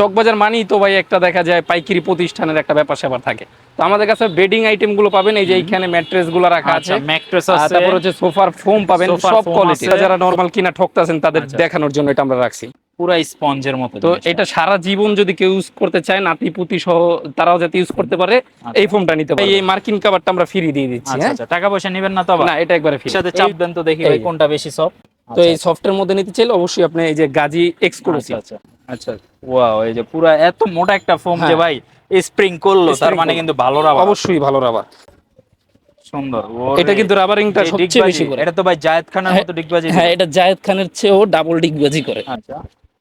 চকবাজার মানেই তো ভাই একটা দেখা যায় পাইকারি প্রতিষ্ঠানের একটা ব্যাপার স্যাপার থাকে। তো আমাদের কাছে বেডিং আইটেমগুলো পাবেন এই যে এইখানে ম্যাট্রেসগুলো রাখা আছে। আচ্ছা ম্যাট্রেস আছে। তারপর হচ্ছে সোফার ফোম পাবেন সব কোয়ালিটি যারা নরমাল কিনা ঠকতেছেন তাদের আচ্ছা। দেখানোর জন্য এটা আমরা রাখছি। পুরো স্পঞ্জের মতো তো এটা সারা জীবন যদি কেউ ইউজ করতে চায় নাতি পুতি সহ তারাও যাতে ইউজ করতে পারে এই ফোমটা নিতে পারে এই মার্কিন কাভারটা আমরা ফ্রি দিয়ে দিচ্ছি আচ্ছা হ্যাঁ? আচ্ছা টাকা পয়সা নেবেন না তো না এটা একবারে ফ্রি সাথে চাপ দেন তো দেখি ভাই কোনটা বেশি সব তো এই সফটের মধ্যে নিতে চাইলে অবশ্যই আপনি এই যে গাজি এক্সক্লুসিভ আচ্ছা। আচ্ছা ওয়াও এই যে পুরো এত মোটা একটা ফোম যে হ্যাঁ। ভাই স্প্রিং করল তার মানে কিন্তু ভালো রাবার অবশ্যই ভালো রাবার সুন্দর। এটা কিন্তু রাবারিংটা সবচেয়ে বেশি করে। এটা তো ভাই জায়েদ খানের হ্যাঁ, মতো ডিগবাজি। হ্যাঁ এটা জায়েদ খানের চেয়েও ডাবল ডিগবাজি করে। আচ্ছা।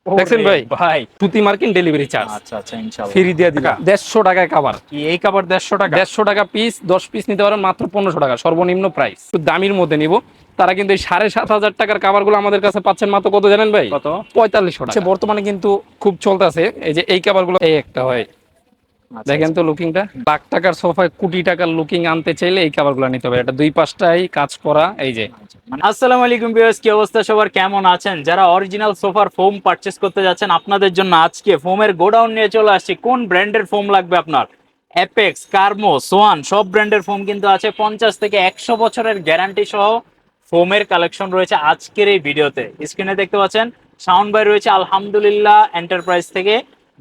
দেখছেন ভাই? ভাই। সুতি মার্কিন ডেলিভারি চার্জ আচ্ছা আচ্ছা ইনশাআল্লাহ ফ্রি দিয়ে দিলাম। দেড়শো টাকায় কাভার এই কাপড় 150 টাকা? দেড়শো টাকা পিস দশ পিস নিতে পারেন মাত্র পনেরোশো টাকা। সর্বনিম্ন প্রাইস দামির মধ্যে নিব। তারা কিন্তু এই সাড়ে সাত হাজার টাকার কাভারগুলো আমাদের কাছে পাচ্ছেন মাত্র কত জানেন ভাই? কত? পঁয়তাল্লিশশো টাকা। বর্তমানে কিন্তু খুব চলতেছে। এই যে এই কাভারগুলো এই একটা হয়। আচ্ছা, দেখেন তো লুকিংটা। লাখ টাকার সোফায় কোটি টাকার লুকিং আনতে চাইলে এই কাভারগুলো নিতে হবে। এটা দুই পাশটাই কাজ করা এই যে। মানে আসসালামু আলাইকুম ভিউয়ার্স কি অবস্থা সবার? কেমন আছেন? যারা অরিজিনাল সোফার ফোম পারচেজ করতে যাচ্ছেন আপনাদের জন্য আজকে ফোমের গোডাউন নিয়ে চলে আসছি। কোন ব্র্যান্ডের ফোম লাগবে আপনার? অ্যাপেক্স কার্মো সোয়ান সব ব্র্যান্ডের ফোম কিন্তু আছে। পঞ্চাশ থেকে একশো বছরের গ্যারান্টি সহ ফোমের কালেকশন রয়েছে আজকের এই ভিডিওতে। স্ক্রিনে দেখতে পাচ্ছেন সাউন্ড বাই রয়েছে, আলহামদুলিল্লাহ এন্টারপ্রাইজ থেকে।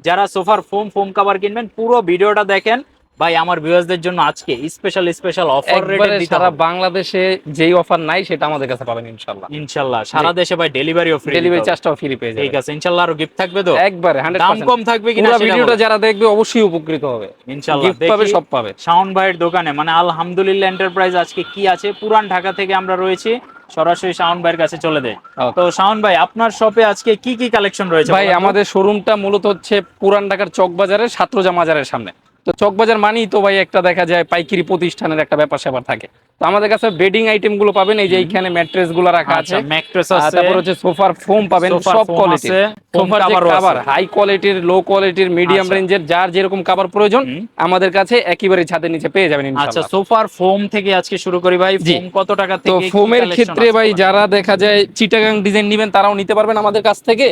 যারা সোফার ফোম ফোম কাভার কিনবেন, পুরো ভিডিওটা দেখেন। ভাই আমার ভিউয়ার্সদের জন্য আজকে স্পেশাল স্পেশাল অফার রেটে দিতে সারা বাংলাদেশে যেই অফার নাই সেটা আমাদের কাছে পাবেন ইনশাল্লাহ ইনশাল্লাহ সারা দেশে ভাই ডেলিভারিও ফ্রি ডেলিভারি চার্জটাও ফ্রি পেয়ে যাবেন। ঠিক আছে ইনশাল্লাহ আরও গিফট থাকবে তো? একবারে হান্ড্রেড দাম কম থাকবে কিনা পুরো ভিডিওটা যারা দেখবে অবশ্যই উপকৃত হবে। ইনশাল্লাহ গিফট পাবে সব পাবে। শাওন ভাইয়ের দোকানে মানে আলহামদুলিল্লাহ এন্টারপ্রাইজ আজকে কি আছে? পুরান ঢাকা থেকে আমরা রয়েছি। সরাসরি শাওন ভাইয়ের কাছে চলে দেয় তো শাওন ভাই আপনার শপে আজকে কি কি কালেকশন রয়েছে ভাই? আমাদের শোরুমটা মূলত হচ্ছে পুরান ঢাকার চকবাজারের ছাত্রজা মাজারের সামনে। তো চকবাজার মানেই তো ভাই একটা দেখা যায় পাইকারি প্রতিষ্ঠানের একটা ব্যাপার স্যাপার থাকে। তো আমাদের কাছে বেডিং আইটেমগুলো পাবেন এই যে এইখানে ম্যাট্রেসগুলো রাখা আছে। আচ্ছা ম্যাট্রেস আছে। তারপর হচ্ছে সোফার ফোম পাবেন সব কোয়ালিটি সোফার যে কাভার হাই কোয়ালিটির লো কোয়ালিটির মিডিয়াম আচ্ছা। রেঞ্জের যার যেরকম কাভার প্রয়োজন আমাদের কাছে একেবারে ছাদের নিচে পেয়ে যাবেন আচ্ছা সোফার ফোম থেকে আজকে শুরু করি ভাই। ফোম কত টাকা থেকে ফোমের ক্ষেত্রে ভাই যারা দেখা যায় চিটাগাং ডিজাইন নেবেন তারাও নিতে পারবেন আমাদের কাছ থেকে।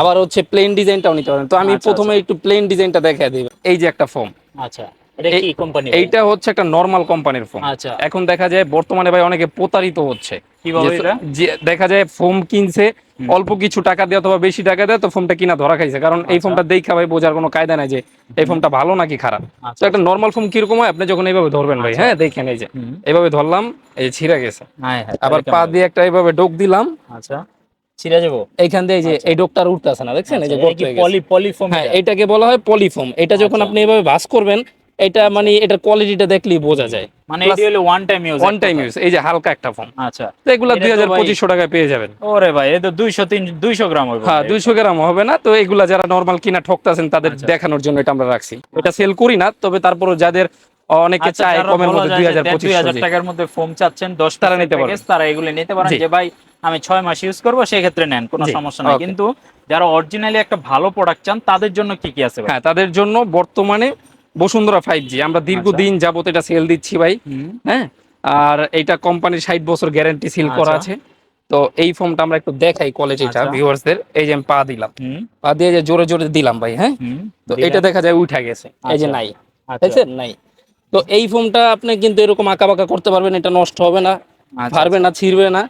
আবার হচ্ছে প্লেন ডিজাইনটাও নিতে পারবেন। তো আমি আচ্ছা, প্রথমে একটু প্লেন ডিজাইনটা দেখাই দিই। এই যে একটা ফোম। আচ্ছা এইটা হচ্ছে একটা নর্মাল কোম্পানির আচ্ছা। এখন দেখা যায় বর্তমানে ভাই অনেকে প্রতারিত হচ্ছে। দেখা যায় ফোম কিনছে অল্প কিছু টাকা দিয়ে অথবা বেশি টাকা দেয় তো ফোমটা কিনা ধরা খাইছে। কারণ এই ফোনটা ফোমটা দেখা ভাই বোঝার কোনো কায়দা নাই যে এই ফোনটা ভালো নাকি খারাপ। আচ্ছা, তো একটা নর্মাল ফোন কীরকম হয়? আপনি যখন এইভাবে ধরবেন ভাই হ্যাঁ দেখেন এই যে। এইভাবে ধরলাম এই ছিঁড়ে গেছে। হ্যাঁ হ্যাঁ আবার পা দিয়ে একটা এইভাবে ডোক দিলাম। আচ্ছা। ছিড়ে যাব? এইখান দিয়ে যে এই ডোকটার উঠতেছে না দেখছেন? এই যে গর্ত পলি পলিফোম হ্যাঁ এটাকে বলা হয় এটা যখন আচ্ছা। আপনি এভাবে ভাস করবেন এটা মানে এটার কোয়ালিটিটা দেখলেই বোঝা যায়। মানে এটি হলো one time use one time use এই যে হালকা একটা ফোম আচ্ছা। তো এগুলো এটা তো দুই হাজার ভাই- পঁচিশশো টাকায় পেয়ে যাবেন। ওরে ভাই এ তো দুইশো তিন দুইশো গ্রাম হবে। হ্যাঁ দুইশো গ্রাম হবে না। তো এগুলা যারা নর্মাল কিনা ঠকতেছেন তাদের দেখানোর জন্য এটা আমরা রাখছি। এটা সেল করি না তবে তারপরও যাদের অনেকে আচ্ছা, চায় কমের মধ্যে যায় দুই যে হাজার দেড় দুই পঁচিশশো হাজার টাকার মধ্যে ফোম চাচ্ছেন দশ তারা নিতে। প্যাকেজ, তারা এগুলো নিতে পারেন যে ভাই আমি ছয় মাস ইউজ করব সেক্ষেত্রে নেন কোনো সমস্যা নাই। কিন্তু যারা অরিজিনালি একটা ভালো প্রোডাক্ট চান তাদের জন্য কি কি আছে হ্যাঁ তাদের জন্য বর্তমানে বসুন্ধরা ফাইভ জি আমরা দীর্ঘদিন যাবত এটা সেল দিচ্ছি ভাই হ্যাঁ? আর এইটা কোম্পানির ষাট বছর গ্যারান্টি সিল করা আচ্ছা। আছে। তো এই ফোমটা আমরা একটু দেখাই কোয়ালিটিটা আচ্ছা। ভিউয়ার্সদের এই যে আমি পা দিলাম। পা দিয়ে যে জোরে জোরে দিলাম ভাই হ্যাঁ? তো এটা দেখা যায় উঠা গেছে। এই যে আচ্ছা। নাই। আচ্ছা, দেখছেন? নাই। তো এই ফোমটা আপনি কিন্তু এরকম আঁকা বাঁকা করতে পারবেন এটা নষ্ট হবে না আচ্ছা, না ছিঁড়বে না।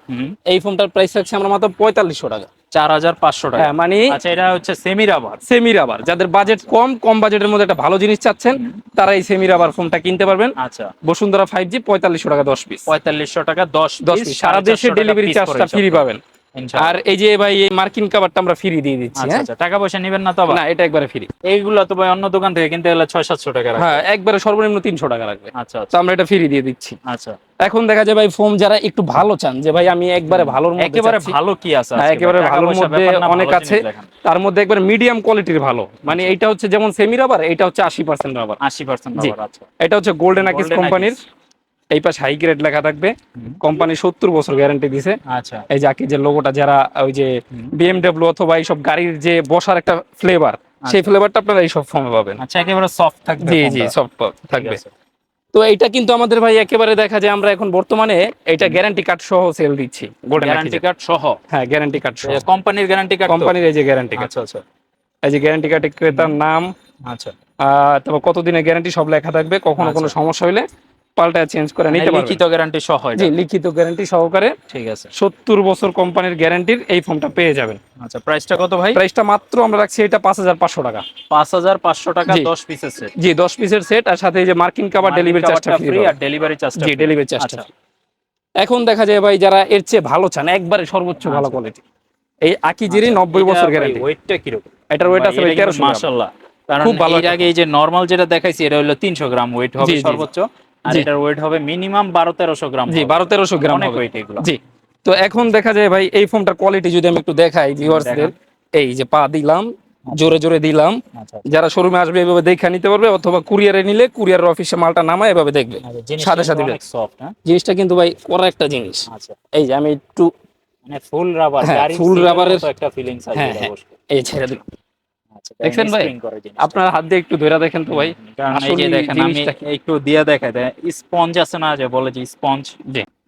এই ফোমটার প্রাইস রাখছি আমরা মাত্র পঁয়তাল্লিশশো টাকা। চার হাজার পাঁচশো টাকা। হ্যাঁ মানে আচ্ছা এটা হচ্ছে সেমি রাবার সেমি রাবার যাদের বাজেট কম কম বাজেটের মধ্যে একটা ভালো জিনিস চাচ্ছেন তারা এই সেমি রাবার ফোমটা কিনতে পারবেন। আচ্ছা। বসুন্ধরা ফাইভ জি পঁয়তাল্লিশশো টাকা দশ পিস পঁয়তাল্লিশশো টাকা দশ দশ পিস সারা দেশে ডেলিভারি চার্জটা ফ্রি পাবেন। আর এই যে ভাই এই মার্কিন কাভারটা আমরা ফ্রি দিয়ে দিচ্ছি আচ্ছা হ্যাঁ? আচ্ছা টাকা পয়সা নেবেন না তো না এটা একবারে ফ্রি এইগুলো তো ভাই অন্য দোকান থেকে কিনতে গেলে ছয় সাতশো টাকা হ্যাঁ একবারে সর্বনিম্ন তিনশো টাকা লাগবে আচ্ছা তো আচ্ছা। আমরা এটা ফ্রি দিয়ে দিচ্ছি। আচ্ছা। এখন দেখা যায় ভাই ফোম যারা একটু ভালো চান যে ভাই আমি একবারে ভালোর মধ্যে একেবারে ভালো কি আছে হ্যাঁ, একেবারে ভালোর মধ্যে অনেক আছে। তার মধ্যে একবার মিডিয়াম কোয়ালিটির ভালো। মানে এটা হচ্ছে যেমন সেমি রাবার এটা হচ্ছে আশি পার্সেন্ট রাবার 80% জি। রাবার আছে এটা হচ্ছে গোল্ডেন আকিস কোম্পানির এই পাশে হাই গ্রেড লেখা থাকবে। কোম্পানি সত্তর বছর গ্যারান্টি দিছে। আচ্ছা। এই যে আকিজের লোগোটা যারা ওই যে বিএমডব্লিউ অথবা এইসব গাড়ির যে বসার একটা ফ্লেভার সেই ফ্লেভারটা আপনারা এইসব ফর্মে পাবেন। আচ্ছা একেবারে সফট থাকবে জি জি ঠিক থাকবে। তো এইটা কিন্তু আমাদের ভাই একেবারে দেখা যায় আমরা এখন বর্তমানে এটা গ্যারান্টি কার্ড সহ সেল দিচ্ছি। গোল্ডেন গ্যারান্টি কার্ড সহ? হ্যাঁ গ্যারান্টি কার্ড সহ। কোম্পানির গ্যারান্টি কার্ড কোম্পানির এই যে গ্যারান্টি কার্ড আচ্ছা আচ্ছা। এই যে গ্যারান্টি কার্ডে ক্রেতার নাম আচ্ছা। তারপর কতদিনের গ্যারান্টি সব লেখা থাকবে কখনো কোনো আচ্ছা। সমস্যা হলে পাল্টা চেঞ্জ করে নিতে পারবেন লিখিত গ্যারান্টি সহ জি লিখিত গ্যারান্টি সহকারে ঠিক আছে। সত্তর বছর কোম্পানির গ্যারান্টির এই ফোনটা পেয়ে যাবেন। আচ্ছা প্রাইসটা কত ভাই? প্রাইসটা মাত্র আমরা রাখছি এটা পাঁচ হাজার পাঁচশো টাকা। পাঁচ হাজার পাঁচশো টাকা জি। দশ পিসের সেট জি দশ পিসের সেট আর সাথে এই যে মার্কিন কাভার ডেলিভারি চার্জটা ফ্রি আর ডেলিভারি চার্জটা জি ডেলিভারি চার্জটা আচ্ছা। এখন দেখা যায় ভাই যারা এর চেয়ে ভালো চান একবারে সর্বোচ্চ ভালো আচ্ছা। কোয়ালিটি এই আকিজিরই নব্বই বছর গ্যারান্টি ওয়েটটা কীরকম? এটার ওয়েট আছে ভাই তেরোশো মাশাআল্লাহ। কারণ খুব ভালো এর আগে এই যে নরমাল যেটা দেখাইছি এটা হলো 300 গ্রাম ওয়েট হবে। সর্বোচ্চ। আর এটার ওয়েট হবে মিনিমাম 12 1300 গ্রাম জি বারো তেরোশো গ্রাম অনেক ওয়েট এগুলো। জি তো এখন দেখা যায় ভাই এই ফোনটার কোয়ালিটি যদি আমি একটু দেখাই ভিউয়ার্সদের এই যে পা দিলাম জোরে জোরে দিলাম আচ্ছা যারা শোরুমে আসবে এভাবে দেখে নিতে পারবে অথবা কুরিয়ারে নিলে কুরিয়ার অফিসে মালটা নামায় এভাবে দেখবে। আচ্ছা সাথে সাথে হ্যাঁ? জিনিসটা কিন্তু ভাই করা একটা জিনিস। আচ্ছা। এই যে আমি একটু ফুল রাবার full rubber-এর- একটা ফিলিংস আছে হ্যাঁ, হ্যাঁ। এই ছেড়ে দিলাম। আচ্ছা দেখছেন ভাই? আপনার হাত দিয়ে একটু ধরে দেখেন তো ভাই। কারণ এই যে দেখেন আমি একটু দিয়ে দেখাই দেয় স্পঞ্জ আছে না যে বলে যে স্পঞ্জ।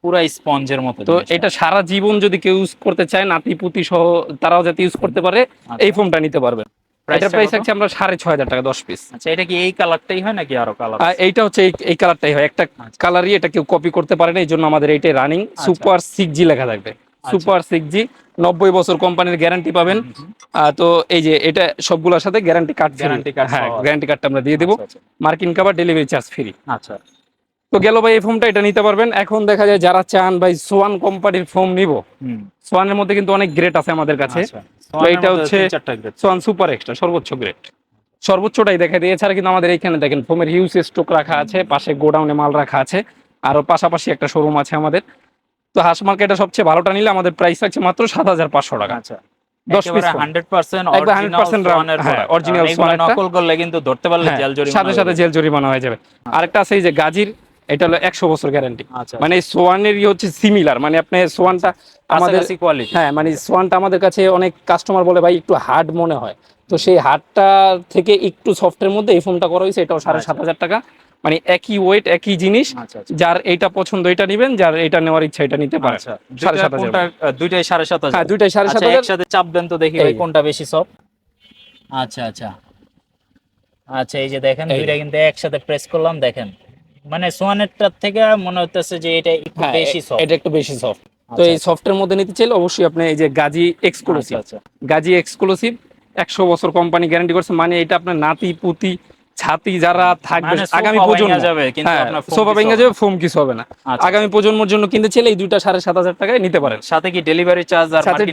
পুরা স্পঞ্জের মতো তো এটা সারা জীবন যদি কেউ ইউজ করতে চায় নাতি পুতি সহ তারাও যাতে ইউজ করতে পারে আচ্ছা। এই ফোনটা নিতে পারবে। এটা প্রাইস আছে আমরা সাড়ে ছয় হাজার টাকা দশ পিস আচ্ছা এটা কি এই কালারটাই হয় নাকি আরও কালার এইটা হচ্ছে এই- কালারটাই হয়। একটা আচ্ছা। কালারই এটা কেউ কপি করতে পারে না এই জন্য আমাদের এইটাই রানিং সুপার সিক্স জি লেখা থাকবে। সুপার সিক্স জি নব্বই বছর কোম্পানির গ্যারান্টি পাবেন। তো এই যে এটা সবগুলোর সাথে গ্যারান্টি কার্ড Guarantee card হ্যাঁ গ্যারান্টি কার্ডটা আমরা দিয়ে দেবো। আচ্ছা মার্কিন কাবার ডেলিভারি চার্জ ফ্রি আচ্ছা। তো গেল ভাই এই ফোনটা এটা নিতে পারবেন। এখন দেখা যায় যারা চান ভাই সোয়ান কোম্পানির ফোন নিব। সোয়ানের মধ্যে কিন্তু অনেক গ্রেড আছে আমাদের কাছে। আচ্ছা। তো এটা হচ্ছে- সোয়ান সুপার এক্সট্রা সর্বোচ্চ গ্রেড সর্বোচ্চটাই দেখা দিয়ে এছাড়া কিন্তু আমাদের এখানে দেখেন ফোমের হিউজ স্টক রাখা আছে পাশে গোডাউনে মাল রাখা আছে। আরও পাশাপাশি একটা শোরুম আছে আমাদের। তো হাস মার্কেটে সবচেয়ে ভালোটা নিলে আমাদের প্রাইস আছে মাত্র সাত হাজার পাঁচশো টাকা। আচ্ছা দশ piece হান্ড্রেড পার্সেন্ট একবার 100% সোয়ানের হ্যাঁ, প্রোডাক্ট original এগুলো সোয়ানেরটা। নকল করলে কিন্তু ধরতে পারলে হ্যাঁ, জেল জরিমানা সাথে সাথে জেল জরিমানা হয়ে যাবে। আরেকটা আছে এই যে গাজির এটা হলো একশো বছর গ্যারান্টি আচ্ছা। মানে সোয়ানেরই হচ্ছে সিমিলার মানে আপনি সোয়ানটা আমাদের কোয়ালিটি হ্যাঁ মানে সোয়ানটা আমাদের কাছে অনেক কাস্টমার বলে ভাই একটু হার্ড মনে হয়। তো সেই হার্ডটা থেকে একটু সফটের মধ্যে এই ফোনটা করা হয়েছে এটাও সাড়ে সাত হাজার টাকা। মানে একই ওয়েট একই জিনিস আচ্ছা আচ্ছা। যার এইটা পছন্দ এটা নেবেন যার এটা নেওয়ার ইচ্ছা এটা নিতে পারে আচ্ছা সাড়ে সাত। দুইটাই সাড়ে সাত হ্যাঁ দুইটাই সাড়ে সাত একসাথে চাপ দেন তো দেখি ভাই কোনটা বেশি সব। আচ্ছা আচ্ছা। আচ্ছা এই যে দেখেন দুইটা কিন্তু একসাথে প্রেস করলাম দেখেন। মানে সোয়ানেরটার থেকে মনে হচ্ছে যে এটা একটু হ্যাঁ বেশি সব এটা একটু বেশি সফট তো এই সফটের মধ্যে নিতে চাইলে অবশ্যই আপনি এই যে গাজি এক্সক্লুসিভ আচ্ছা গাজি এক্সক্লুসিভ একশো বছর কোম্পানি গ্যারান্টি করছে মানে এটা আপনার নাতি পুতি ছাতি যারা থাকবে মানে আগামী প্রজন্ম। যাবে কিন্তু হ্যাঁ আপনার সোফা ভেঙে যাবে ফোম কিছু হবে না। আচ্ছা। আগামী প্রজন্মের জন্য কিনতে চাইলে এই দুইটা সাড়ে সাত হাজার টাকায় নিতে পারেন। সাথে কি ডেলিভারি চার্জ আর সাথে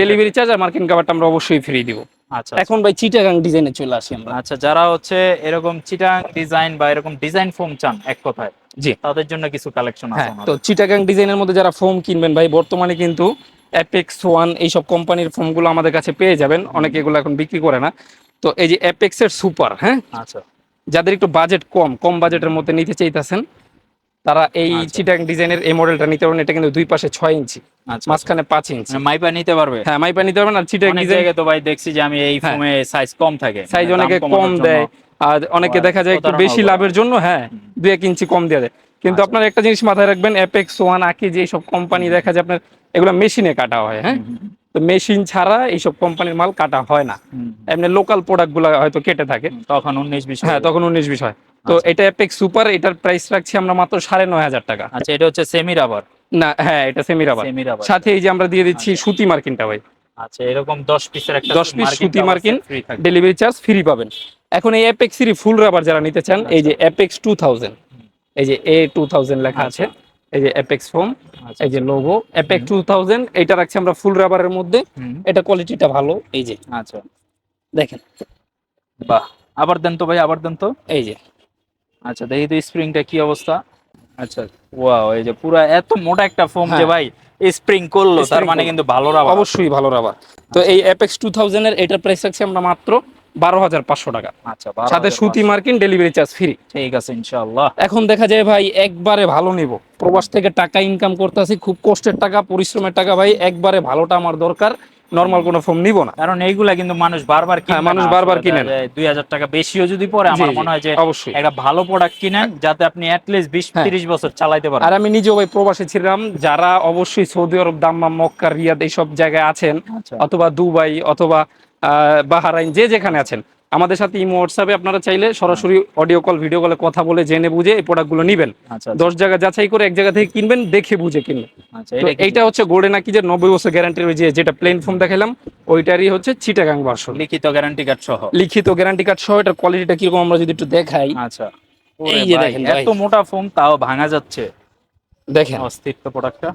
ডেলিভারি চার্জ আর মার্কিন কাভারটা আমরা অবশ্যই ফ্রি দিব। আচ্ছা এখন ভাই চিটাগাং ডিজাইনে চলে আসি আমরা। আচ্ছা যারা হচ্ছে এরকম চিটাং ডিজাইন বা এরকম ডিজাইন ফোম চান এক কথায় জি। তাদের জন্য কিছু কালেকশন আছে হ্যাঁ তো চিটাগাং ডিজাইনের মধ্যে যারা ফোম কিনবেন ভাই বর্তমানে কিন্তু অ্যাপেক্স ওয়ান এইসব কোম্পানির ফোমগুলো আমাদের কাছে পেয়ে যাবেন। অনেকে এগুলো এখন বিক্রি করে না। তো এই যে অ্যাপেক্স এর সুপার হ্যাঁ? আচ্ছা। যাদের একটু বাজেট কম কম বাজেটের মধ্যে নিতে চাইতেছেন তারা এই আচ্ছা। চিটাং ডিজাইনের এই মডেলটা নিতে পারবেন। এটা কিন্তু দুই পাশে ছয় ইঞ্চি আচ্ছা। মাঝখানে পাঁচ ইঞ্চি। মানে মাইপা নিতে পারবে? হ্যাঁ মাইপা নিতে পারবেন। আর চিটাং ডিজাইন তো ভাই দেখছি যে আমি এই হ্যাঁ। ফোমে সাইজ কম থাকে সাইজ মানে অনেকে কম দেয়। আর অনেকে দেখা যায় একটু বেশি লাভের জন্য হ্যাঁ হুম। দু এক ইঞ্চি কম দেওয়া যায়। কিন্তু আচ্ছা। আপনার একটা জিনিস মাথায় রাখবেন অ্যাপেক্স ওয়ান আকি যে সব কোম্পানি দেখা যায় আপনার এগুলো মেশিনে কাটা হয় হ্যাঁ? তো মেশিন ছাড়া এইসব কোম্পানির মাল কাটা হয় না। এমনি লোকাল প্রোডাক্টগুলো হয়তো কেটে থাকে। তখন উনিশ বিশ। হ্যাঁ তখন উনিশ বিশ হয়। তো আচ্ছা। এটা অ্যাপেক্স সুপার এটার প্রাইস রাখছি আমরা মাত্র সাড়ে নয় হাজার টাকা। আচ্ছা এটা হচ্ছে সেমি রাবার না হ্যাঁ এটা সেমি রাবার সাথে এই যে আমরা দিয়ে দিচ্ছি সুতি মার্কিনটা ভাই। আচ্ছা এরকম 10 পিসের একটা 10 piece সুতি মার্কিন ডেলিভারি চার্জ ফ্রি পাবেন। এখন এই অ্যাপেক্স সিরি ফুল রাবার যারা নিতে চান এই যে অ্যাপেক্স টু থাউজেন্ড এই যে এ টু থাউজেন্ড লেখা আছে। এই যে অ্যাপেক্স ফোম আচ্ছা, এই যে লোগো অ্যাপেক্স টু থাউজেন্ড এটা রাখছি আমরা ফুল রাবারের মধ্যে। এটা কোয়ালিটিটা ভালো এই যে। আচ্ছা। দেখেন। বাহ আবার দেন তো ভাই আবার দেন তো। এই যে। আচ্ছা দেখি তো স্প্রিংটা কি অবস্থা। আচ্ছা। ওয়াও এই যে পুরা এত মোটা একটা ফোম যে হ্যাঁ। ভাই স্প্রিং করল তার মানে কিন্তু ভালো রাবার অবশ্যই ভালো রাবার তো এই অ্যাপেক্স টু থাউজেন্ড এর এটার প্রাইস রাখছি আমরা মাত্র বারো হাজার পাঁচশো টাকা। আচ্ছা সাথে সুতি মার্কিন ডেলিভারি চার্জ ফ্রি ঠিক আছে ইনশাআল্লাহ। এখন দেখা যায় ভাই একবারে ভালো নিব। প্রবাস থেকে টাকা ইনকাম করতেছি খুব কষ্টের টাকা পরিশ্রমের টাকা ভাই একবারে ভালোটা আমার দরকার। নর্মাল কোনো ফোন নিব না। কারণ এইগুলা কিন্তু মানুষ বারবার কিনে হ্যাঁ, মানুষ বারবার কিনে দুই হাজার টাকা বেশিও যদি পড়ে আমার মনে হয় যে অবশ্যই। একটা ভালো প্রোডাক্ট কিনেন যাতে আপনি অ্যাটলিস্ট বিশ হ্যাঁ। তিরিশ বছর চালাইতে পারেন। আর আমি নিজেও ভাই প্রবাসে ছিলাম যারা অবশ্যই Saudi Arab Dammam Mecca Riyadh এইসব জায়গায় আছেন আচ্ছা। অথবা দুবাই অথবা বাহারাইন যে যেখানে আছেন। আমাদের সাথে ইমো হোয়াটসঅ্যাপে আপনারা চাইলে সরাসরি অডিও কল ভিডিও কলে কথা বলে জেনে বুঝে এই প্রোডাক্টগুলো নেবেন। আচ্ছা দশ জায়গা যাচাই করে এক জায়গা থেকে কিনবেন দেখে বুঝে কিনবেন। আচ্ছা এইটা হচ্ছে গোড়ে নাকি যে নব্বই বছর গ্যারান্টির যে যেটা প্লেন ফোম দেখালাম ওইটারই হচ্ছে চিটাগাং ভার্সন লিখিত গ্যারান্টি কার্ড সহ। লিখিত গ্যারান্টি কার্ড সহ এটার কোয়ালিটিটা কীরকম আমরা যদি একটু দেখাই। আচ্ছা। এই যে দেখেন এত মোটা ফোম তাও ভাঙা যাচ্ছে। দেখেন। অস্তিত্ব প্রোডাক্টটা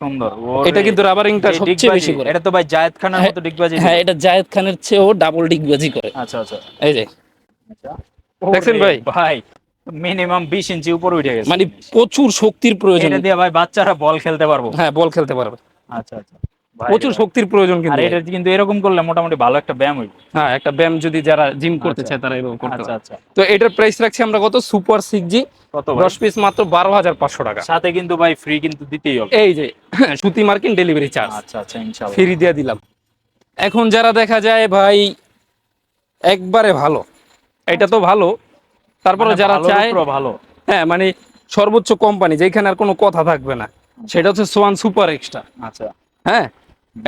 সুন্দর। এটা কিন্তু রাবারিংটা সবচেয়ে বেশি করে। এটা তো ভাই জায়েদ খানের হ্যাঁ, মতো ডিগবাজি হ্যাঁ এটা জায়েদ খানের চেয়েও ডাবল ডিগবাজি করে। আচ্ছা আচ্ছা। এই যে। আচ্ছা। দেখছেন ভাই? ভাই মিনিমাম বিশ ইঞ্চি উপরে উঠে গেছে। মানে প্রচুর শক্তির প্রয়োজন। এটা দিয়ে ভাই বাচ্চারা বল খেলতে পারব। হ্যাঁ বল খেলতে পারবে। আচ্ছা আচ্ছা। প্রচুর শক্তির প্রয়োজন কিন্তু এটা কিন্তু এরকম করলে মোটামুটি ভালো একটা ব্যায়াম হইব। হ্যাঁ একটা ব্যায়াম যদি যারা জিম করতে আচ্ছা। চায় তারা এরকম করতে আচ্ছা আচ্ছা। তো এটার প্রাইস রাখছি আমরা কত? সুপার সিক্স কত ভাই? দশ পিস মাত্র বারো হাজার পাঁচশো টাকা। সাথে কিন্তু ভাই ফ্রি কিন্তু দিতেই হবে। এই যে সুতি মার্কিন ডেলিভারি চার্জ আচ্ছা আচ্ছা ইনশাআল্লাহ ফ্রি দিয়ে দিলাম। এখন যারা দেখা যায় ভাই একবারে ভালো। এটা তো ভালো। তারপরে মানে যারা চায় ভালো। হ্যাঁ মানে সর্বোচ্চ কোম্পানি যেখানে আর কোনো কথা থাকবে না। সেটা হচ্ছে সোয়ান সুপার এক্সট্রা আচ্ছা। হ্যাঁ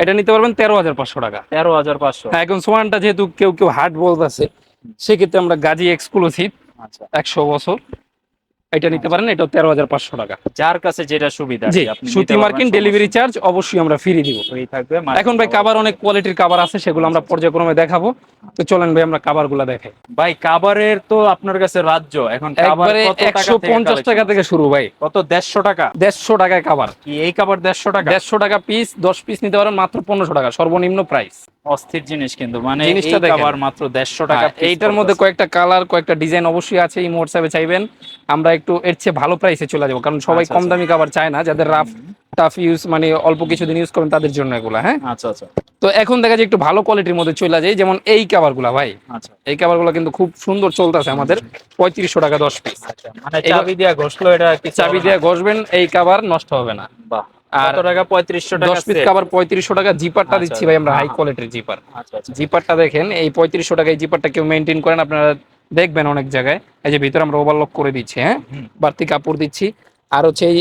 এটা নিতে পারবেন তেরো হাজার পাঁচশো টাকা। তেরো হাজার পাঁচশো। হ্যাঁ এখন সোয়ানটা যেহেতু কেউ কেউ হার্ড বলতেছে সেক্ষেত্রে আমরা গাজী এক্সক্লুসিভ আচ্ছা। একশো বছর। এটা নিতে পারেন এটা তেরো হাজার পাঁচশো টাকা। যার কাছে যেটা সুবিধা জি সুতি মার্কিন ডেলিভারি চার্জ অবশ্যই আমরা ফ্রি দিব। এখন ভাই কাবার অনেক কোয়ালিটির কাবার আছে সেগুলো আমরা পর্যায়ক্রমে দেখাবো। তো চলেন ভাই আমরা কাবারগুলা দেখাই। ভাই কাবারের তো আপনার কাছে রাজ্য এখন একবারে একশো পঞ্চাশ? টাকা থেকে শুরু ভাই। কত দেড়শো টাকা? দেড়শো টাকায় কাবার কি এই কাবার দেড়শো টাকা? দেড়শো টাকা পিস দশ পিস নিতে পারেন মাত্র পনেরোশো টাকা সর্বনিম্ন প্রাইস অস্থির জিনিস কিন্তু। মানে জিনিসটা এই মাত্র দেড়শো টাকা হ্যাঁ, এইটার মধ্যে কয়েকটা কালার কয়েকটা ডিজাইন অবশ্যই আছে এই হোয়াটসঅ্যাপে চাইবেন। আমরা একটু এর চেয়ে ভালো প্রাইসে চলে যাব কারণ সবাই আচ্ছা, কম আচ্ছা। দামি কাবার চায় না যাদের রাফ টাফ ইউজ মানে অল্প কিছুদিন ইউজ করেন তাদের জন্য এগুলা হ্যাঁ? আচ্ছা আচ্ছা। তো এখন দেখা যায় একটু ভালো কোয়ালিটির মধ্যে চলে যায় যেমন এই কাবারগুলা ভাই। আচ্ছা। এই কাবারগুলা কিন্তু খুব সুন্দর চলতেছে আমাদের পঁয়ত্রিশশো টাকা দশ পিস আচ্ছা মানে চাবি দিয়া ঘষলো এটা চাবি দিয়ে ঘষবেন এই কাবার নষ্ট হবে না। বাহ। আর টাকা? পঁয়ত্রিশশো টাকা দশ পিস set? কাবার টাকা জিপারটা আচ্ছা, দিচ্ছি ভাই আমরা। হাই হ্যাঁ। কোয়ালিটির জিপার। আচ্ছা আচ্ছা জিপারটা দেখেন এই পঁয়ত্রিশশো টাকা এই জিপারটা কেউ মেনটেন করেন আপনারা দেখবেন অনেক জায়গায়। এই যে ভিতরে আমরা ওভারলক করে দিচ্ছি হ্যাঁ? বাড়তি কাপড় দিচ্ছি। আর হচ্ছে এই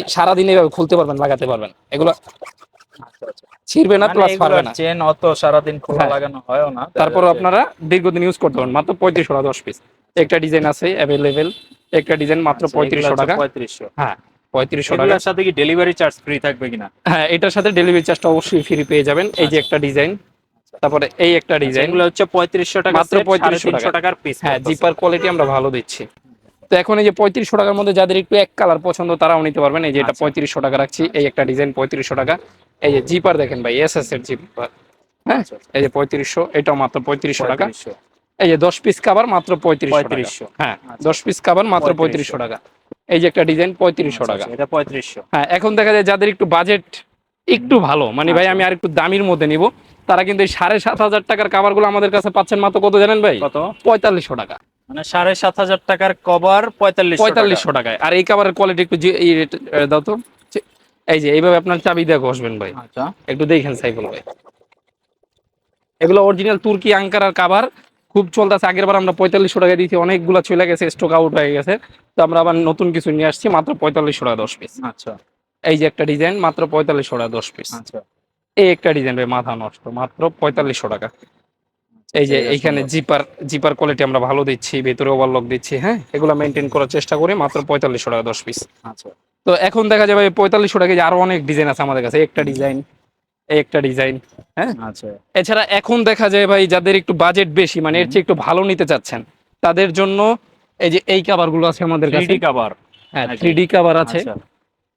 এভাবে খুলতে পারবেন লাগাতে পারবেন। এগুলো আচ্ছা আচ্ছা। ছিড়বে না প্লাস পারবে না। চেন অত সারাদিন খোলা হ্যাঁ। লাগানো হয়ও না। তারপর আপনারা দীর্ঘদিন ইউজ করতে পারেন মাত্র পঁয়ত্রিশশো টাকা দশ পিস একটা ডিজাইন আছে একটা ডিজাইন মাত্র আচ্ছা, পঁয়ত্রিশশো টাকা। পঁয়ত্রিশশো। হ্যাঁ। পঁয়ত্রিশশো টাকা। এগুলোর সাথে কি ডেলিভারি চার্জ ফ্রি থাকবে কিনা? হ্যাঁ এটার সাথে ডেলিভারি চার্জটা অবশ্যই ফ্রি পেয়ে যাবেন। এই যে একটা ডিজাইন তারপরে এই একটা ডিজাইন এগুলো হচ্ছে পঁয়ত্রিশশো টাকা মাত্র set, 3500 350 টাকা। টাকার পিস হ্যাঁ জিপার কোয়ালিটি আমরা ভালো দিচ্ছি। তো এখন এই যে পঁয়ত্রিশশো টাকার মধ্যে যাদের একটু এক কালার পছন্দ তারাও নিতে পারবেন। এই যে এটা আচ্ছা। পঁয়ত্রিশশো টাকা রাখছি এই একটা ডিজাইন পঁয়ত্রিশশো টাকা। এই যে জিপার দেখেন ভাই এস এস এর জিপার হ্যাঁ আচ্ছা, এই যে পঁয়ত্রিশশো এটাও মাত্র পঁয়ত্রিশশো টাকা। এই যে দশ পিস কাবার মাত্র পঁয়ত্রিশশো পঁয়ত্রিশশো। হ্যাঁ আচ্ছা। দশ পিস কাবার মাত্র পঁয়ত্রিশশো টাকা। এই যে একটা ডিজাইন পঁয়ত্রিশশো আচ্ছা, টাকা। আচ্ছা, এটা পঁয়ত্রিশশো। হ্যাঁ এখন দেখা যায় যাদের একটু বাজেট একটু ভালো মানে ভাই আচ্ছা। আমি আর একটু দামির মধ্যে নিব তারা কিন্তু এই সাড়ে সাত হাজার টাকার কাবারগুলো আমাদের কাছে পাচ্ছেন মাত্র কত জানেন ভাই? কত? পঁয়তাল্লিশশো টাকা। মানে সাড়ে সাত হাজার টাকার কভার পঁয়তাল্লিশ পঁয়তাল্লিশশো টাকায়। আর এই কাবারের কোয়ালিটি একটু এই রেট- দাও তো। এই যে এইভাবে আপনার চাবি দিয়ে ঘষবেন ভাই। একটু দেখেন সাইফুল ভাই। এগুলো অরিজিনাল তুর্কি আঙ্কারার কাবার খুব চলতেছে। আগের বার আমরা পঁয়তাল্লিশশো টাকা দিয়েছি অনেকগুলো চলে গেছে স্টক আউট হয়ে গেছে। তো আমরা আবার নতুন কিছু নিয়ে আসছি মাত্র পঁয়তাল্লিশশো টাকা দশ পিস আচ্ছা। এই যে একটা ডিজাইন মাত্র পঁয়তাল্লিশশো টাকা দশ পিস আচ্ছা। এই একটা ডিজাইন ভাই মাথা নষ্ট মাত্র পঁয়তাল্লিশশো টাকা। এই যে এইখানে জিপার জিপার কোয়ালিটি আমরা ভালো দিচ্ছি ভেতরে ওভারলক দিচ্ছি হ্যাঁ? এগুলো মেনটেন করার চেষ্টা করি মাত্র পঁয়তাল্লিশশো টাকা দশ পিস আচ্ছা। তো এখন দেখা যাবে পঁয়তাল্লিশশো টাকা যে আরও অনেক ডিজাইন আছে আমাদের কাছে একটা ডিজাইন একটা ডিজাইন হ্যাঁ? আচ্ছা। এছাড়া এখন দেখা যায় ভাই যাদের একটু বাজেট বেশি মানে এর চেয়ে একটু ভালো নিতে চাচ্ছেন তাদের জন্য এই যে এই কাভারগুলো আছে আমাদের কাছে। 3D কভার হ্যাঁ নাকি? থ্রি ডি কাভার আছে। আচ্ছা।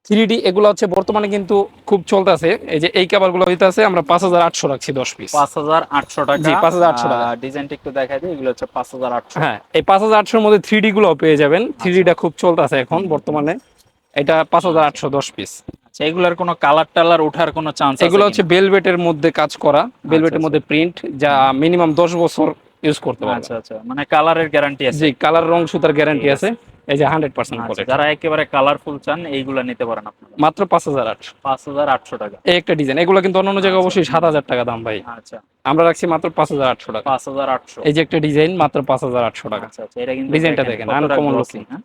থ্রি ডি এগুলো হচ্ছে বর্তমানে কিন্তু খুব চলতেছে। এই যে এই কাভারগুলো হইতে আছে আমরা পাঁচ হাজার আটশো রাখছি দশ পিস পাঁচ হাজার আটশো টাকা। জি, 5800 টাকা। ডিজাইনটা একটু দেখাই দিই এগুলো হচ্ছে পাঁচ হাজার আটশো। হ্যাঁ এই পাঁচ হাজার আটশোর মধ্যে থ্রি ডি গুলো পেয়ে যাবেন। থ্রি ডিটা খুব চলতেছে এখন বর্তমানে। এটা পাঁচ হাজার আটশো দশ পিস আচ্ছা এগুলোর কোনো কালার টালার ওঠার কোনো চান্স এগুলো হচ্ছে বেলভেটের মধ্যে কাজ করা বেলভেটের আচ্ছা। মধ্যে প্রিন্ট যা মিনিমাম দশ বছর ইউজ করতে পারবে। আচ্ছা আচ্ছা মানে কালারের গ্যারান্টি আছে। জি কালার রং সুতার গ্যারান্টি আছে। এই যে হান্ড্রেড পার্সেন্ট আচ্ছা, যারা একেবারে কালারফুল চান এইগুলা নিতে পারেন আপনারা। মাত্র পাঁচ হাজার আটশো। পাঁচ হাজার আটশো টাকা। এই একটা ডিজাইন এগুলো কিন্তু অন্যান্য জায়গায় আচ্ছা। অবশ্যই সাত হাজার টাকা দাম ভাই। আচ্ছা। আমরা রাখছি মাত্র পাঁচ হাজার আটশো টাকা। পাঁচ হাজার আটশো। এই যে একটা ডিজাইন মাত্র পাঁচ হাজার আটশো টাকা। আচ্ছা আচ্ছা এটা কিন্তু ডিজাইনটা দেখেন, glossy, looking। হ্যাঁ?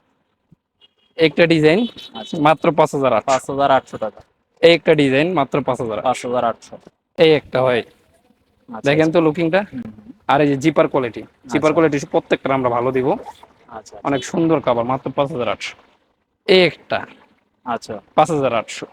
একটা ডিজাইন আচ্ছা মাত্র পাঁচ হাজার আটশো পাঁচ হাজার আটশো টাকা এই একটা ডিজাইন মাত্র পাঁচ হাজার পাঁচ হাজার আটশো এই একটা হয় আচ্ছা, দেখেন তো লুকিংটা। আর এই যে জিপার কোয়ালিটি জিপার আচ্ছা। কোয়ালিটি প্রত্যেকটা আমরা ভালো দিব আচ্ছা অনেক সুন্দর কাবার মাত্র পাঁচ হাজার আটশো এই একটা আচ্ছা পাঁচ হাজার আটশো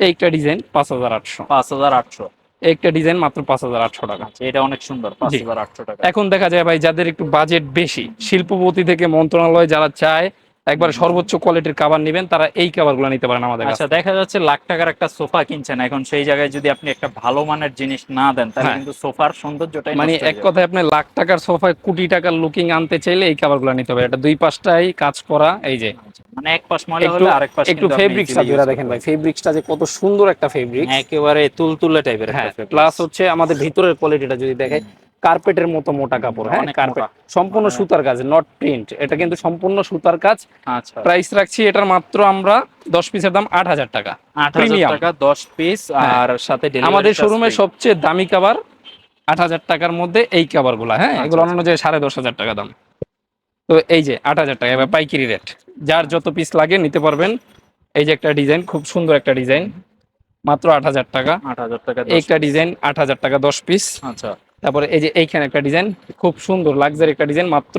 এই একটা ডিজাইন পাঁচ হাজার আটশো পাঁচ হাজার আটশো এই একটা ডিজাইন মাত্র পাঁচ হাজার আটশো টাকা আচ্ছা এটা অনেক সুন্দর পাঁচ হাজার আটশো টাকা এখন দেখা যায় ভাই যাদের একটু বাজেট বেশি শিল্পপতি থেকে মন্ত্রণালয় যারা চায় একবারে সর্বোচ্চ কোয়ালিটির কাবার নেবেন তারা এই কাবারগুলো নিতে পারেন আমাদের আচ্ছা দেখা যাচ্ছে লাখ টাকার একটা সোফা কিনছেন এখন সেই জায়গায় যদি আপনি একটা ভালো মানের জিনিস না দেন তাহলে হ্যাঁ। কিন্তু সোফার সৌন্দর্যটাই মানে এক কথায় আপনি লাখ টাকার সোফায় কোটি টাকার লুকিং আনতে চাইলে এই কাবারগুলো নিতে হবে। এটা দুই পাশটাই কাজ করা এই যে। আচ্ছা, মানে এক পাশ ময়লা হলে আরেক পাশ একটু ফেব্রিক্সটা ধরে দেখেন ভাই। ফেব্রিক্সটা যে কত সুন্দর একটা ফেব্রিক একেবারে তুলতুলে টাইপের হ্যাঁ প্লাস হচ্ছে আমাদের ভিতরের কোয়ালিটিটা যদি দেখে কার্পেটের মতো মোটা কাপড় হ্যাঁ? কার্পেট। সম্পূর্ণ। সুতার কাজ নট প্রিন্ট এটা কিন্তু সম্পূর্ণ সুতার কাজ। আচ্ছা। প্রাইস রাখছি এটার মাত্র আমরা দশ পিসের দাম আট হাজার টাকা। premium। টাকা দশ পিস হ্যাঁ। আর সাথে আমাদের শোরুমে সবচেয়ে দামি কাবার আট হাজার টাকার মধ্যে এই কাবারগুলা হ্যাঁ? আচ্ছা, এগুলো আচ্ছা। অন্য জায়গায় সাড়ে দশ হাজার টাকা দাম। তো এই যে আট হাজার টাকা এবার পাইকারি রেট যার যত পিস লাগে নিতে পারবেন। এই যে একটা ডিজাইন খুব সুন্দর একটা ডিজাইন মাত্র আট হাজার টাকা। আট হাজার টাকা একটা ডিজাইন আট হাজার টাকা দশ পিস আচ্ছা। তারপরে এই যে এইখানে একটা ডিজাইন খুব সুন্দর লাক্সারি একটা ডিজাইন মাত্র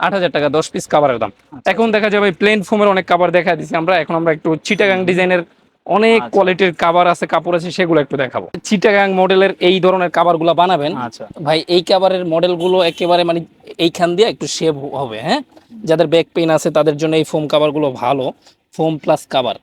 আট হাজার টাকা দশ পিস কাভারের দাম আচ্ছা। এখন দেখা যাবে প্লেন ফোমের অনেক কাভার দেখা দিচ্ছি আমরা এখন আমরা একটু চিটাগাং ডিজাইনের অনেক আচ্ছা। কোয়ালিটির কাভার আছে কাপড় আছে সেগুলো একটু দেখাবো চিটাগাং মডেলের এই ধরনের কাভারগুলা বানাবেন আচ্ছা ভাই এই কাভারের মডেলগুলো একেবারে মানে এইখান দিয়ে একটু শেভ হবে হ্যাঁ যাদের ব্যাক পেইন আছে তাদের জন্য এই ফোম কাভারগুলো ভালো ফোম প্লাস কাভার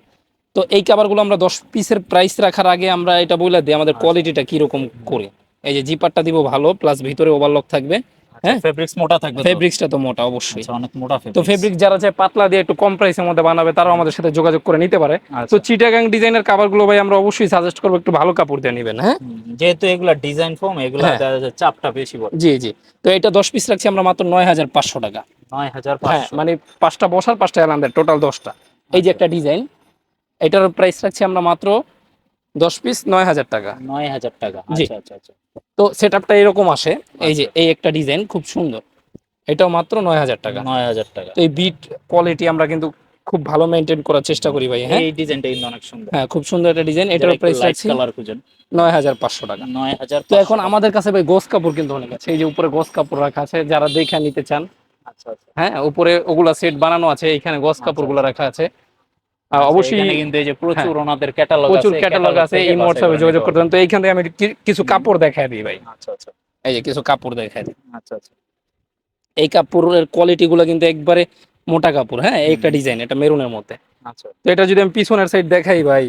তো এই কাভারগুলো আমরা দশ পিসের প্রাইস রাখার আগে আমরা এটা বলে দিই আমাদের আচ্ছা। কোয়ালিটিটা কীরকম করে এই যে জিপারটা দিব ভালো প্লাস ভিতরে ওভারলক থাকবে হ্যাঁ? ফেব্রিক্স মোটা থাকবে ফেব্রিক্সটা তো মোটা অবশ্যই। আচ্ছা অনেক মোটা তো ফেব্রিক যারা চায় পাতলা দিয়ে একটু কম প্রাইসের মধ্যে বানাবে তারাও আমাদের সাথে যোগাযোগ করে নিতে পারে। তো আচ্ছা। চিটাগাং ডিজাইনের কাভারগুলো ভাই আমরা অবশ্যই সাজেস্ট করব একটু ভালো কাপড় দিয়ে নেবেন হ্যাঁ? যেহেতু এগুলা ডিজাইন ফর্ম এগুলা হ্যাঁ। চাপটা বেশি জি জি। তো এটা দশ পিস রাখছি আমরা মাত্র নয় হাজার পাঁচশো টাকা। নয় হাজার হ্যাঁ মানে পাঁচটা বসার পাঁচটা এলান্দের টোটাল দশটা। এই যে একটা ডিজাইন এটার প্রাইস রাখছি আমরা মাত্র দশ পিস নয় হাজার টাকা। নয় হাজার টাকা। আচ্ছা আচ্ছা আচ্ছা। তো সেট আপটা এরকম আসে। এই যে আচ্ছা। এই একটা ডিজাইন খুব সুন্দর। এটাও মাত্র নয় হাজার টাকা। নয় হাজার টাকা। এই বিট কোয়ালিটি আমরা কিন্তু খুব ভালো মেনটেন করার চেষ্টা করি ভাই হ্যাঁ? এই ডিজাইনটা কিন্তু অনেক সুন্দর। হ্যাঁ খুব সুন্দর একটা ডিজাইন এটার প্রাইস রাখছি কালার খুঁজেন। নয় হাজার পাঁচশো টাকা। নয় হাজার তো এখন আমাদের কাছে ভাই গোস কাপড় কিন্তু অনেক আছে। এই যে উপরে গোস কাপড় রাখা আছে যারা দেখে নিতে চান। আচ্ছা আচ্ছা। হ্যাঁ উপরে ওগুলা সেট বানানো আছে। এখানে গোস কাপড়গুলো রাখা আছে। আচ্ছা, অবশ্যই এখানে কিন্তু এই যে প্রচুর ওনাদের ক্যাটালগ প্রচুর ক্যাটালগ আছে এই হোয়াটসঅ্যাপে যোগাযোগ করতে তো এইখান থেকে আমি কিছু কাপড় দেখাই দিই ভাই। আচ্ছা আচ্ছা। এই যে কিছু কাপড় দেখাই দিই। আচ্ছা আচ্ছা এই কাপড়ের কোয়ালিটি গুলো কিন্তু একবারে মোটা কাপড় হ্যাঁ? একটা ডিজাইন এটা মেরুনের মধ্যে। আচ্ছা তো এটা যদি আমি পিছনের সাইড দেখাই ভাই।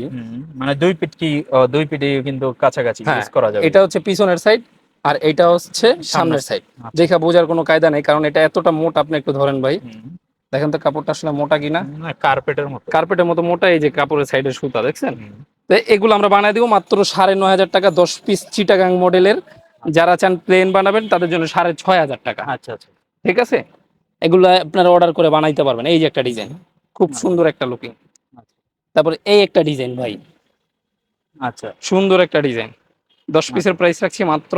মানে দুই পিট কি দুই পিটে কিন্তু কাছাকাছি হ্যাঁ, ইউজ করা যাবে। এটা হচ্ছে পিছনের সাইড আর এটা হচ্ছে সামনের সাইড আচ্ছা। দেখা বোঝার কোনো কায়দা নেই কারণ এটা এতটা মোটা আপনি একটু ধরেন ভাই। দেখেন তো কাপড়টা আসলে মোটা কিনা? না কার্পেটের মতো। কার্পেটের মতো মোটা এই যে কাপড়ের সাইডের সুতা দেখছেন? তো এগুলো আমরা বানাই দিব মাত্র সাড়ে নয় হাজার টাকা দশ পিস চিটাগাং মডেলের যারা চান প্লেন বানাবেন তাদের জন্য সাড়ে ছয় হাজার টাকা। আচ্ছা আচ্ছা। ঠিক আছে? এগুলো আপনারা অর্ডার করে বানাইতে পারবেন। এই যে একটা ডিজাইন খুব সুন্দর একটা লুকিং আচ্ছা। তারপরে এই একটা ডিজাইন ভাই। আচ্ছা। সুন্দর একটা ডিজাইন দশ পিসের প্রাইস রাখছি মাত্র।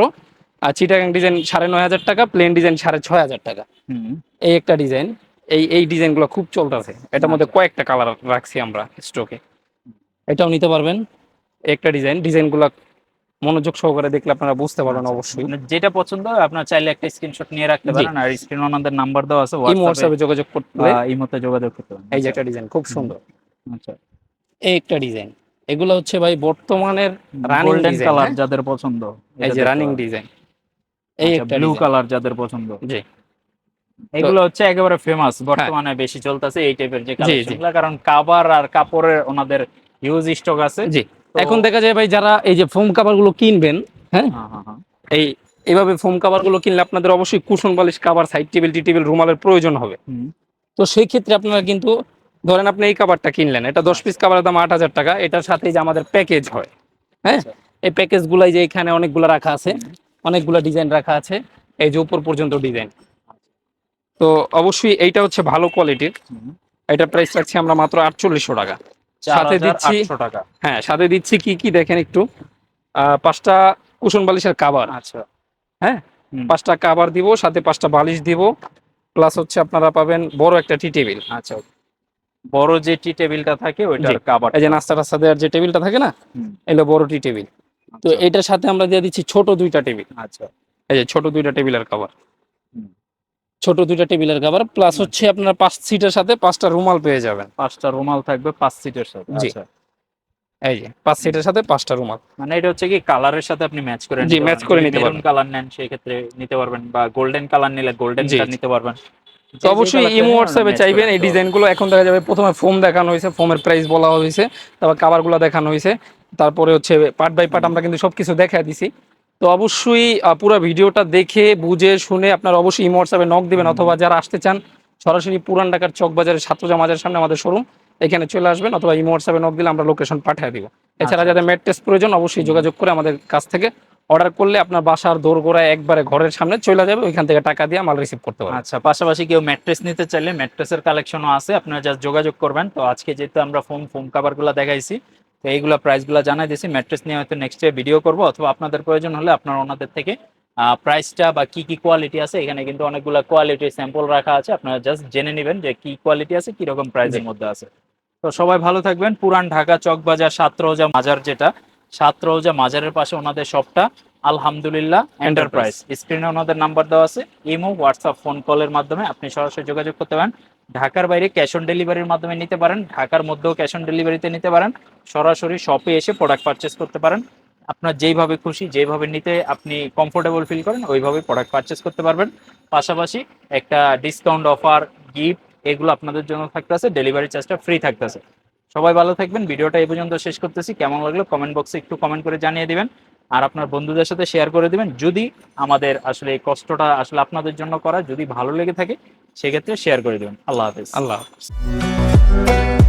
আর চিটাগাং ডিজাইন সাড়ে নয় হাজার টাকা প্লেন ডিজাইন সাড়ে ছয় হাজার টাকা। এই একটা ডিজাইন এই এই ডিজাইনগুলো খুব চলতেছে। এটার মধ্যে আচ্ছা। কয়েকটা কালার রাখছি আমরা স্টকে এটাও নিতে পারবেন। একটা ডিজাইন ডিজাইনগুলো মনোযোগ সহকারে দেখলে আপনারা বুঝতে পারবেন আচ্ছা, অবশ্যই। মানে যেটা পছন্দ হয় আপনার চাইলে একটা স্ক্রিনশট নিয়ে রাখতে। পারেন। আর স্ক্রিন ওনাদের নাম্বার দেওয়া আছে এই হোয়াটসঅ্যাপে হোয়াটসঅ্যাপে যোগাযোগ করতে ইমোতে যোগাযোগ করতে পারেন। এই যে একটা ডিজাইন খুব সুন্দর। আচ্ছা। এই একটা ডিজাইন। এগুলো হচ্ছে ভাই বর্তমানের রানিং ডিজাইন কালার যাদের পছন্দ এই যে রানিং ডিজাইন এই একটা ব্লু কালার যাদের পছন্দ। জি। এগুলো হচ্ছে একেবারে ফেমাস বর্তমানে বেশি চলতেছে এই টাইপের যে হ্যাঁ। কালেকশনগুলো কারণ কাভার আর কাপড়ের ওনাদের হিউজ স্টক আছে। জি। এখন দেখা যায় ভাই যারা এই যে ফোম কাভারগুলো কিনবেন হ্যাঁ? হ্যাঁ হ্যাঁ হ্যাঁ। এই এইভাবে ফোম কাভারগুলো কিনলে আপনাদের অবশ্যই কুশন বালিশ cover side table tea table রুমালের প্রয়োজন হবে। তো সেই ক্ষেত্রে আপনারা কিন্তু ধরেন আপনি এই কাভারটা কিনলেন এটা দশ পিস কাভারের দাম আট হাজার টাকা এটার সাথে যে আমাদের প্যাকেজ হয় হ্যাঁ? আচ্ছা। এই প্যাকেজ গুলাই যে এখানে অনেকগুলো রাখা আছে অনেকগুলো ডিজাইন রাখা আছে এই যে উপর পর্যন্ত ডিজাইন তো অবশ্যই এইটা হচ্ছে ভালো কোয়ালিটির এটা প্রাইস রাখছি আমরা মাত্র আটচল্লিশশো টাকা। সাথে দিচ্ছি 4800 টাকা। হ্যাঁ সাথে দিচ্ছি কি কি দেখেন একটু। পাঁচটা কুশন বালিশের কাভার আচ্ছা। হ্যাঁ পাঁচটা কাভার দিব সাথে পাঁচটা বালিশ দিব প্লাস হচ্ছে আপনারা পাবেন বড় একটা টি টেবিল আচ্ছা। বড় যে টি টেবিলটা থাকে ওইটার জি। কাভার এই যে নাস্তা টাস্তা দেওয়ার যে টেবিলটা থাকে না। এলো বড় টি টেবিল তো এটার সাথে আমরা দিয়ে দিচ্ছি ছোট দুইটা টেবিল আচ্ছা। এই যে ছোট দুইটা টেবিলের কভার হুম। ছোট দুইটা টেবিলের কভার প্লাস হচ্ছে আপনার পাঁচ সিটের সাথে পাঁচটা রুমাল পেয়ে যাবেন। পাঁচটা রুমাল থাকবে পাঁচ সিটের সাথে আচ্ছা। এই যে পাঁচ সিটের সাথে পাঁচটা রুমাল। মানে এটা হচ্ছে কি কালারের সাথে আপনি ম্যাচ করে জি, match করে নিতে পারবেন। কালার নেন সেই ক্ষেত্রে নিতে পারবেন বা গোল্ডেন কালার নিলে গোল্ডেন কালার নিতে পারবেন। তো অবশ্যই ইমো হোয়াটসঅ্যাপে চাইবেন এই ডিজাইনগুলো এখন দেখা যাবে প্রথমে ফোম দেখানো হয়েছে ফোমের প্রাইস বলা হয়েছে তারপর কাভারগুলো দেখানো হয়েছে তারপরে হচ্ছে পার্ট বাই পার্ট আমরা কিন্তু সবকিছু দেখা দিছি। তো অবশ্যই পুরো ভিডিওটা দেখে বুঝে শুনে আপনারা অবশ্যই ইমো হোয়াটসঅ্যাপে নক দেবেন অথবা যারা আসতে চান সরাসরি পুরান ঢাকার চক বাজারের ছাত্রজা মাজার সামনে আমাদের শোরুম এখানে চলে আসবেন অথবা ইমো হোয়াটসঅ্যাপে নক দিলে আমরা লোকেশন পাঠিয়ে দিব। এছাড়া আচ্ছা, যাদের ম্যাট টেস্ট প্রয়োজন অবশ্যই যোগাযোগ করে আমাদের কাছ থেকে অর্ডার করলে আপনার বাসার দোরগোড়ায় একবারে ঘরের সামনে চলে যাবে ওইখান থেকে টাকা দিয়ে মাল রিসিভ করতে পারবেন। আচ্ছা পাশাপাশি কেউ ম্যাট্রেস নিতে চাইলে ম্যাট্রেসের কালেকশনও আছে আপনারা জাস্ট যোগাযোগ করবেন। তো আজকে যেহেতু আমরা ফোম ফোম কাভারগুলো দেখাইছি তো এইগুলো প্রাইসগুলো জানাই দিয়েছি ম্যাট্রেস নিয়ে হয়তো নেক্সট ডে ভিডিও করব অথবা আপনাদের প্রয়োজন হলে আপনারা ওনাদের থেকে প্রাইসটা বা কি কি কোয়ালিটি আছে এখানে কিন্তু অনেকগুলো কোয়ালিটি স্যাম্পল রাখা আছে। আপনারা জাস্ট জেনে নেবেন যে কি কোয়ালিটি আছে কি রকম প্রাইসের মধ্যে আছে। তো সবাই ভালো থাকবেন। পুরান ঢাকা চকবাজার সাত রোজা মাজার যেটা সাত রোজা মাজারের পাশে ওনাদের শপটা আলহামদুলিল্লাহ এন্টারপ্রাইজ স্ক্রিনে ওনাদের নাম্বার দেওয়া আছে ইমো হোয়াটসঅ্যাপ ফোন কলের মাধ্যমে আপনি সরাসরি যোগাযোগ করতে পারেন। ঢাকার বাইরে ক্যাশ অন ডেলিভারির মাধ্যমে নিতে পারেন ঢাকার মধ্যেও ক্যাশ অন ডেলিভারিতে নিতে পারেন। সরাসরি শপে এসে প্রোডাক্ট পারচেস করতে পারেন। আপনার যেইভাবে খুশি যেভাবে নিতে আপনি কমফোর্টেবল ফিল করেন ওইভাবে প্রোডাক্ট পারচেস করতে পারবেন। পাশাপাশি একটা ডিসকাউন্ট অফার গিফট এগুলো আপনাদের জন্য থাকতেছে ডেলিভারি চার্জটা ফ্রি থাকতেছে। সবাই ভালো থাকবেন ভিডিওটা এই পর্যন্ত শেষ করতেছি। কেমন লাগল কমেন্ট বক্সে একটু কমেন্ট করে জানিয়ে দিবেন। আর আপনার বন্ধুদের সাথে শেয়ার করে দিবেন। যদি আমাদের আসলে এই কষ্টটা আসলে আপনাদের জন্য করা, যদি ভালো লেগে থাকে, সেক্ষেত্রে শেয়ার করে দিবেন। আল্লাহ হাফেজ। আল্লাহ হাফেজ।